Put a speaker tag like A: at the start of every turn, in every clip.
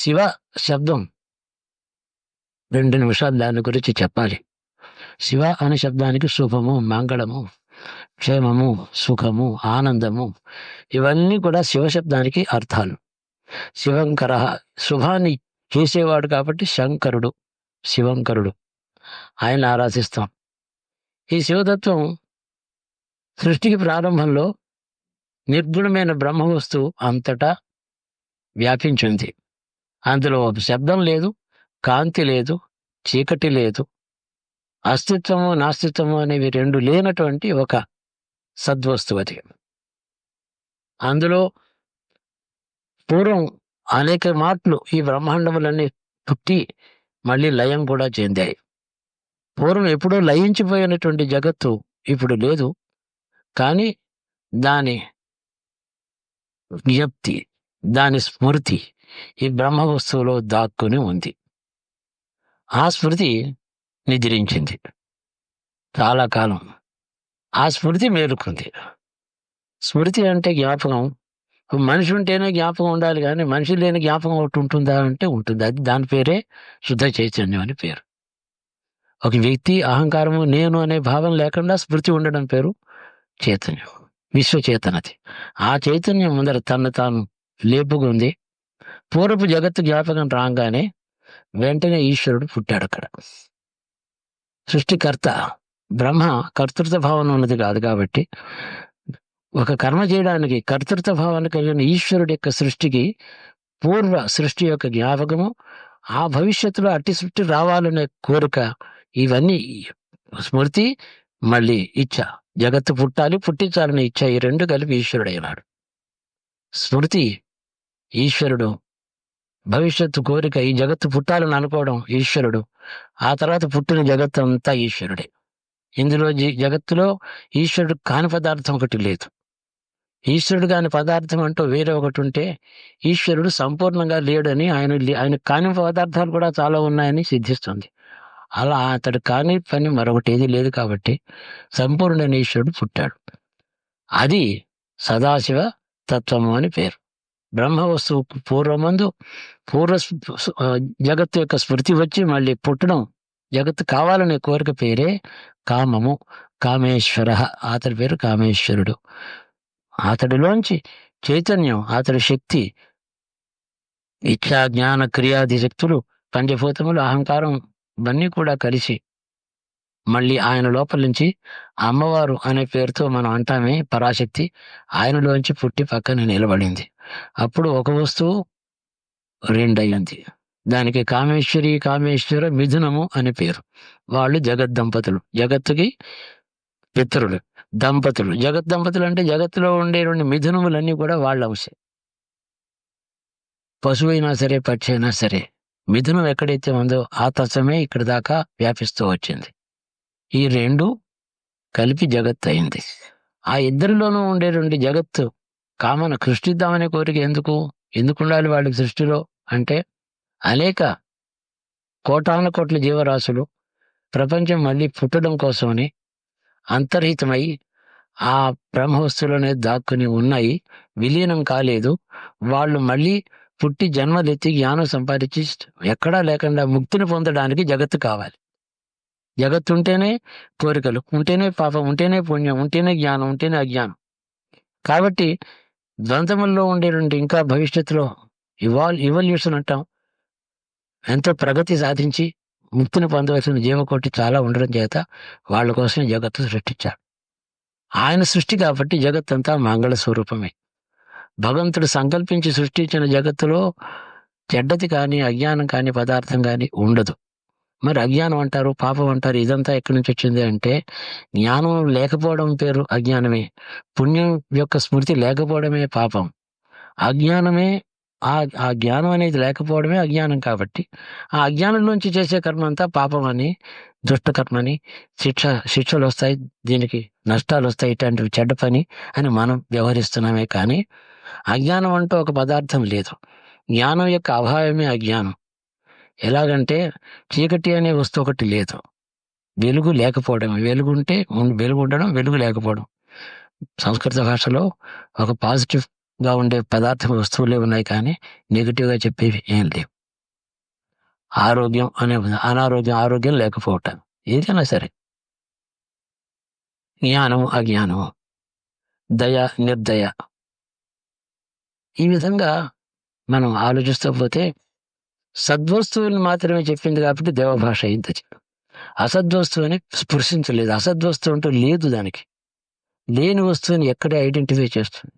A: శివ శబ్దం. రెండు నిమిషాలు దాని గురించి చెప్పాలి. శివ అనే శబ్దానికి శుభము మంగళము క్షేమము సుఖము ఆనందము ఇవన్నీ కూడా శివ శబ్దానికి అర్థాలు. శివంకర శుభాన్ని చేసేవాడు కాబట్టి శంకరుడు శివంకరుడు. ఆయన ఆరాధిస్తాం. ఈ శివతత్వం సృష్టికి ప్రారంభంలో నిర్గుణమైన బ్రహ్మ వస్తువు అంతటా వ్యాపించింది. అందులో శబ్దం లేదు కాంతి లేదు చీకటి లేదు. అస్తిత్వము నాస్తిత్వము అనేవి రెండు లేనటువంటి ఒక సద్వస్తువు అది. అందులో పూర్వం అనేక మార్పులు ఈ బ్రహ్మాండములన్నీ పుట్టి మళ్ళీ లయం కూడా చెందాయి. పూర్వం ఎప్పుడో లయించిపోయినటువంటి జగత్తు ఇప్పుడు లేదు. కానీ దాని జ్ఞప్తి దాని స్మృతి ఈ బ్రహ్మ వస్తువులో దాక్కుని ఉంది. ఆ స్మృతి నిద్రించింది. చాలా కాలం ఆ స్మృతి మేలుకుంది. స్మృతి అంటే జ్ఞాపకం. మనిషి ఉంటేనే జ్ఞాపకం ఉండాలి కానీ మనిషి లేని జ్ఞాపకం ఒకటి ఉంటుందా అంటే ఉంటుంది. అది దాని పేరే శుద్ధ చైతన్యం అని పేరు. ఒక వ్యక్తి అహంకారము నేను అనే భావం లేకుండా స్మృతి ఉండడం పేరు చైతన్యం. విశ్వ ఆ చైతన్యం ముందర తను తాను లేపుకుంది. పూర్వపు జగత్తు జ్ఞాపకం రాగానే వెంటనే ఈశ్వరుడు పుట్టాడు అక్కడ. సృష్టికర్త బ్రహ్మ కర్తృత్వ భావన ఉన్నది కాదు కాబట్టి ఒక కర్మ చేయడానికి కర్తృత్వ భావాన్ని కలిగిన ఈశ్వరుడి యొక్క సృష్టికి పూర్వ సృష్టి యొక్క జ్ఞాపకము ఆ భవిష్యత్తులో అట్టి సృష్టి రావాలనే కోరిక ఇవన్నీ స్మృతి మళ్ళీ ఇచ్చ. జగత్తు పుట్టాలి పుట్టించాలనే ఇచ్చ ఈ రెండు కలిపి ఈశ్వరుడైనాడు. స్మృతి ఈశ్వరుడు. భవిష్యత్తు కోరిక ఈ జగత్తు పుట్టాలని అనుకోవడం ఈశ్వరుడు. ఆ తర్వాత పుట్టిన జగత్తు అంతా ఈశ్వరుడే. ఇందులో జగత్తులో ఈశ్వరుడు కాని పదార్థం ఒకటి లేదు. ఈశ్వరుడు కాని పదార్థం అంటూ వేరే ఒకటి ఉంటే ఈశ్వరుడు సంపూర్ణంగా లేడని ఆయన లే- ఆయన కాని పదార్థాలు కూడా చాలా ఉన్నాయని సిద్ధిస్తుంది. అలా అతడు కాని పని మరొకటి ఏది లేదు కాబట్టి సంపూర్ణమైన ఈశ్వరుడు పుట్టాడు. అది సదాశివ తత్వము అని పేరు. బ్రహ్మ వస్తువు పూర్వమందు పూర్వ జగత్తు యొక్క స్మృతి వచ్చి మళ్ళీ పుట్టడం. జగత్తు కావాలనే కోరిక పేరే కామము. కామేశ్వర అతడి పేరు కామేశ్వరుడు. అతడిలోంచి చైతన్యం అతడి శక్తి ఇచ్చా జ్ఞాన క్రియాది శక్తులు పంచభూతములు అహంకారం ఇవన్నీ కూడా కలిసి మళ్ళీ ఆయన లోపల నుంచి అమ్మవారు అనే పేరుతో మనం అంటామే పరాశక్తి. ఆయనలోంచి పుట్టి పక్కన నిలబడింది. అప్పుడు ఒక వస్తువు రెండయ్యింది దానికి కామేశ్వరి కామేశ్వర మిథునము అని పేరు. వాళ్ళు జగత్ దంపతులు జగత్తుకి పితరుడు దంపతులు. జగత్ దంపతులు అంటే జగత్తులో ఉండే రెండు మిథునములన్నీ కూడా వాళ్ళ అంశే పశువైనా సరే పక్షి అయినా సరే మిథునం ఎక్కడైతే ఉందో ఆ తత్వమే ఇక్కడ దాకా వ్యాపిస్తూ వచ్చింది. ఈ రెండు కలిపి జగత్ అయింది ఆ ఇద్దరిలోనూ ఉండే రెండు జగత్తు కామన సృష్టిద్దామనే కోరిక ఎందుకు? ఎందుకు ఉండాలి వాళ్ళకి సృష్టిలో? అంటే అనేక కోటాన కోట్ల జీవరాశులు ప్రపంచం మళ్ళీ పుట్టడం కోసమని అంతర్హితమై ఆ బ్రహ్మవస్తువులోనే దాక్కుని ఉన్నాయి. విలీనం కాలేదు. వాళ్ళు మళ్ళీ పుట్టి జన్మలెత్తి జ్ఞానం సంపాదించి ఎక్కడా లేకుండా ముక్తిని పొందడానికి జగత్తు కావాలి. జగత్తు ఉంటేనే కోరికలు ఉంటేనే పాపం ఉంటేనే పుణ్యం ఉంటేనే జ్ఞానం ఉంటేనే అజ్ఞానం. కాబట్టి ద్వంద్వముల్లో ఉండేటువంటి ఇంకా భవిష్యత్తులో ఇవాల్ ఇవల్యూషన్ అంటాం. ఎంతో ప్రగతి సాధించి ముక్తిని పొందవలసిన జీవకోటి చాలా ఉండడం చేత వాళ్ళ కోసం జగత్తు సృష్టించాడు. ఆయన సృష్టి కాబట్టి జగత్తంతా మంగళ స్వరూపమే. భగవంతుడు సంకల్పించి సృష్టించిన జగత్తులో చెడ్డది కానీ అజ్ఞానం కానీ పదార్థం కానీ ఉండదు. మరి అజ్ఞానం అంటారు పాపం అంటారు ఇదంతా ఎక్కడి నుంచి వచ్చింది అంటే జ్ఞానం లేకపోవడం పేరు అజ్ఞానమే. పుణ్యం యొక్క స్మృతి లేకపోవడమే పాపం. అజ్ఞానమే ఆ ఆ జ్ఞానం అనేది లేకపోవడమే అజ్ఞానం కాబట్టి ఆ అజ్ఞానం నుంచి చేసే కర్మ అంతా పాపం అని దుష్ట కర్మని శిక్ష శిక్షలు వస్తాయి దీనికి నష్టాలు వస్తాయి ఇట్లాంటివి చెడ్డ పని అని మనం వ్యవహరిస్తున్నామే కానీ అజ్ఞానం అంటూ ఒక పదార్థం లేదు. జ్ఞానం యొక్క అభావమే అజ్ఞానం. ఎలాగంటే చీకటి అనే వస్తువు ఒకటి లేదు. వెలుగు లేకపోవడం వెలుగు ఉంటే వెలుగు ఉండడం వెలుగు లేకపోవడం. సంస్కృత భాషలో ఒక పాజిటివ్గా ఉండే పదార్థ వస్తువులే ఉన్నాయి కానీ నెగిటివ్గా చెప్పేవి ఏం లేవు. ఆరోగ్యం అనే అనారోగ్యం ఆరోగ్యం లేకపోవటం. ఏదైనా సరే. జ్ఞానము అజ్ఞానము. దయ నిర్దయ. ఈ విధంగా మనం ఆలోచిస్తూ పోతే సద్వస్తువుని మాత్రమే చెప్పింది కాబట్టి దేవభాష అయింది అసద్వస్తువుని స్పృశించలేదు. అసద్వస్తువు అంటూ లేదు దానికి. లేని వస్తువుని ఎక్కడే ఐడెంటిఫై చేస్తుంది.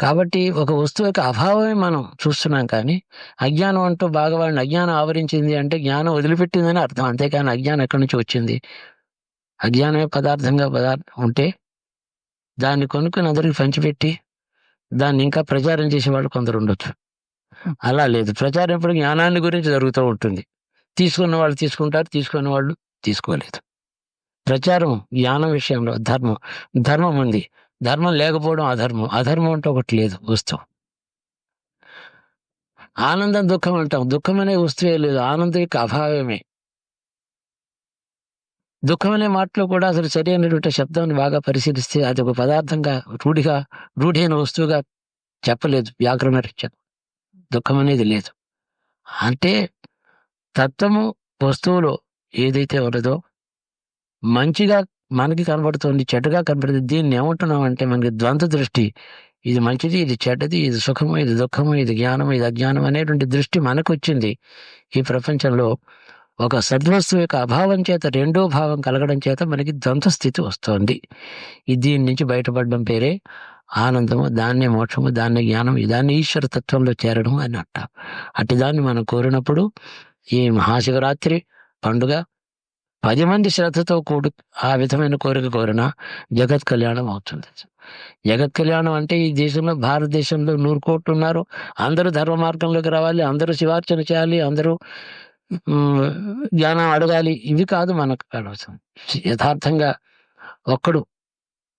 A: కాబట్టి ఒక వస్తువు యొక్క అభావమే మనం చూస్తున్నాం కానీ అజ్ఞానం అంటూ బాగా వాడిని అజ్ఞానం ఆవరించింది అంటే జ్ఞానం వదిలిపెట్టిందని అర్థం. అంతేకాని అజ్ఞానం ఎక్కడి నుంచి వచ్చింది? అజ్ఞానమే పదార్థంగా పదార్థం ఉంటే దాన్ని కొనుక్కుని అందరికి పంచిపెట్టి దాన్ని ఇంకా ప్రచారం చేసేవాళ్ళు కొందరు ఉండొచ్చు. అలా లేదు. ప్రచారం ఎప్పుడు జ్ఞానాన్ని గురించి జరుగుతూ ఉంటుంది. తీసుకున్న వాళ్ళు తీసుకుంటారు తీసుకున్న వాళ్ళు తీసుకోలేదు. ప్రచారం జ్ఞానం విషయంలో ధర్మం. ధర్మం ఉంది. ధర్మం లేకపోవడం అధర్మం. అధర్మం అంటే ఒకటి లేదు వస్తువు. ఆనందం దుఃఖం అంటాం. దుఃఖం అనే వస్తువే లేదు. ఆనందం యొక్క అభావమే. దుఃఖం అనే మాటలో కూడా అసలు సరి సరైనటువంటి శబ్దాన్ని బాగా పరిశీలిస్తే అది ఒక పదార్థంగా రూఢిగా రూఢైన వస్తువుగా చెప్పలేదు. వ్యాకరణ రీత్యా దుఃఖం అనేది లేదు అంటే తత్వము వస్తువులో ఏదైతే ఉన్నదో మంచిగా మనకి కనబడుతుంది చెడ్డగా కనబడుతుంది దీన్ని ఏమంటున్నాం అంటే మనకి ద్వంద్వ దృష్టి. ఇది మంచిది ఇది చెడ్డది ఇది సుఖము ఇది దుఃఖము ఇది జ్ఞానము ఇది అజ్ఞానం అనేటువంటి దృష్టి మనకు వచ్చింది ఈ ప్రపంచంలో. ఒక సద్వస్తువు యొక్క అభావం చేత రెండో భావం కలగడం చేత మనకి ద్వంద్వ స్థితి వస్తోంది. ఈ దీని నుంచి బయటపడడం పేరే ఆనందము దాన్నే మోక్షము దాన్నే జ్ఞానం దాన్ని ఈశ్వర తత్వంలో చేరడం అని అంట. అట్టి దాన్ని మనం కోరినప్పుడు ఈ మహాశివరాత్రి పండుగ పది మంది శ్రద్ధతో కూడు ఆ విధమైన కోరిక కోరిన జగత్ కళ్యాణం అవుతుంది. జగత్ కళ్యాణం అంటే ఈ దేశంలో భారతదేశంలో నూరు కోట్లు ఉన్నారు. అందరూ ధర్మ మార్గంలోకి రావాలి అందరూ శివార్చన చేయాలి అందరూ జ్ఞానం అడగాలి. ఇవి కాదు మనకు కావాల్సింది యథార్థంగా ఒక్కడు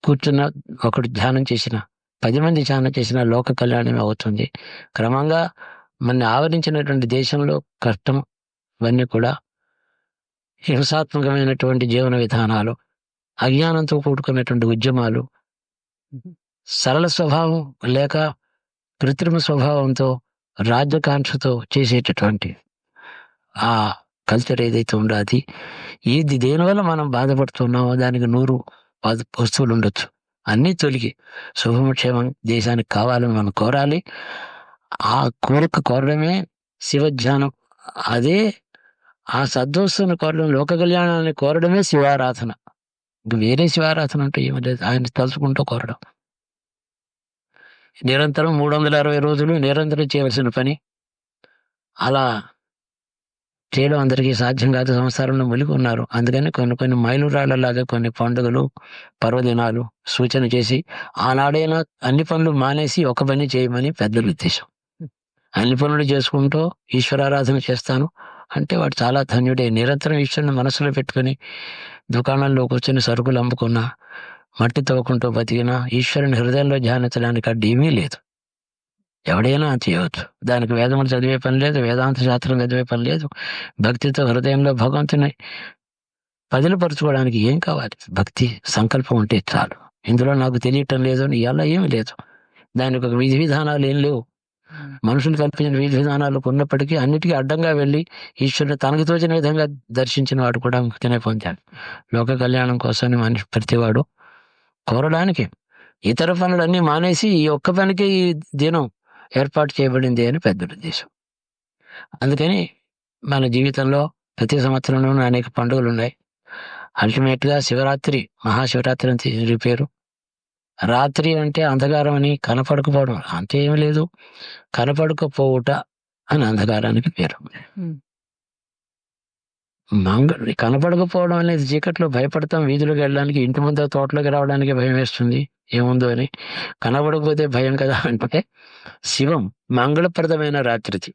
A: కూర్చున్న ఒకడు ధ్యానం చేసిన పది మంది ధ్యానం చేసిన లోక కళ్యాణమే అవుతుంది. క్రమంగా మన ఆవరించినటువంటి దేశంలో కష్టం ఇవన్నీ కూడా హింసాత్మకమైనటువంటి జీవన విధానాలు అజ్ఞానంతో కూడుకున్నటువంటి ఉద్యమాలు సరళ స్వభావం లేక కృత్రిమ స్వభావంతో రాజ్యకాంక్షతో చేసేటటువంటి ఆ కల్చర్ ఏదైతే ఉందో అది ఇది దేనివల్ల మనం బాధపడుతున్నామో దానికి నూరు వస్తువులు ఉండొచ్చు. అన్నీ తొలిగి శుభమక్షేమం దేశానికి కావాలని మనం కోరాలి. ఆ కోరిక కోరడమే శివధ్యానం. అదే ఆ సద్వస్తుని కోరడం లోక కళ్యాణాన్ని కోరడమే శివారాధన. వేరే శివారాధన అంటే ఏమి లేదు. ఆయన తలుచుకుంటూ కోరడం. నిరంతరం మూడు వందల అరవై రోజులు నిరంతరం చేయవలసిన పని. అలా చేయడం అందరికీ సాధ్యం కాదు సంసారంలో మునిగి ఉన్నారు. అందుకని కొన్ని కొన్ని మైలురాళ్ళలాగా కొన్ని పండుగలు పర్వదినాలు సూచన చేసి ఆనాడైనా అన్ని పనులు మానేసి ఒక పని చేయమని పెద్దల ఉద్దేశం. అన్ని పనులు చేసుకుంటూ ఈశ్వరారాధన చేస్తాను. అంటే వాడు చాలా ధన్యుడే. నిరంతరం ఈశ్వరుని మనసులో పెట్టుకుని దుకాణంలో కూర్చొని సరుకులు అమ్ముకున్నా మట్టి తవ్వుకుంటూ బతికినా ఈశ్వరుని హృదయంలో ధ్యానించడానికి అడ్డు ఏమీ లేదు. ఎవడైనా చేయవచ్చు. దానికి వేదములు చదివే పని లేదు వేదాంత శాస్త్రం చదివే పని లేదు. భక్తితో హృదయంలో భగవంతుని పదిలపరచుకోవడానికి ఏం కావాలి? భక్తి సంకల్పం ఉంటే చాలు. ఇందులో నాకు తెలియటం లేదు అని ఇవాళ ఏమీ లేదు. దానికి ఒక విధి విధానాలు ఏం లేవు. మనుషులు కల్పించిన విధి విధానాలు ఉన్నప్పటికీ అన్నిటికీ అడ్డంగా వెళ్ళి ఈశ్వరుని తనకు తోచిన విధంగా దర్శించిన వాడు కూడా ముక్తినే పొందాడు. లోక కళ్యాణం కోసం మనిషి ప్రతివాడు కోరడానికి ఇతర పనులన్నీ మానేసి ఈ ఒక్క పనికి ఈ దినం ఏర్పాటు చేయబడింది అని పెద్ద ఉద్దేశం. అందుకని మన జీవితంలో ప్రతి సంవత్సరంలోనూ అనేక పండుగలు ఉన్నాయి. అల్టిమేట్గా శివరాత్రి మహాశివరాత్రి అని దీని పేరు. రాత్రి అంటే అంధకారం అని కనపడకపోవడం అంతే ఏమీ లేదు. కనపడకపోవుట అని అంధకారానికి పేరు. మంగ కనపడకపోవడం అనేది చీకట్లో భయపడతాం. వీధిలోకి వెళ్ళడానికి ఇంటి ముందు తోటలోకి రావడానికి భయం వేస్తుంది. ఏముందో అని. కనబడకపోతే భయం కదా అంటే శివం మంగళప్రదమైన రాత్రిది.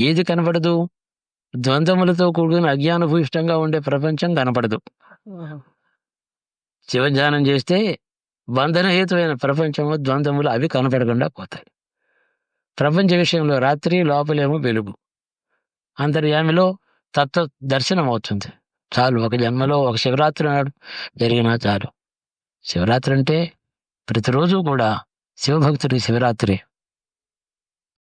A: ఏది కనపడదు ద్వంద్వములతో కూడుకుని అజ్ఞానభూయిష్టంగా ఉండే ప్రపంచం కనపడదు. శివధ్యానం చేస్తే బంధనహేతువైన ప్రపంచము ద్వంద్వములు అవి కనపడకుండా పోతాయి. ప్రపంచ విషయంలో రాత్రి లోపలేమో వెలుగు. అంతర్యామిలో తత్వ దర్శనం అవుతుంది చాలు ఒక జన్మలో ఒక శివరాత్రి నాడు జరిగినా చాలు. శివరాత్రి అంటే ప్రతిరోజు కూడా శివభక్తుడి శివరాత్రి.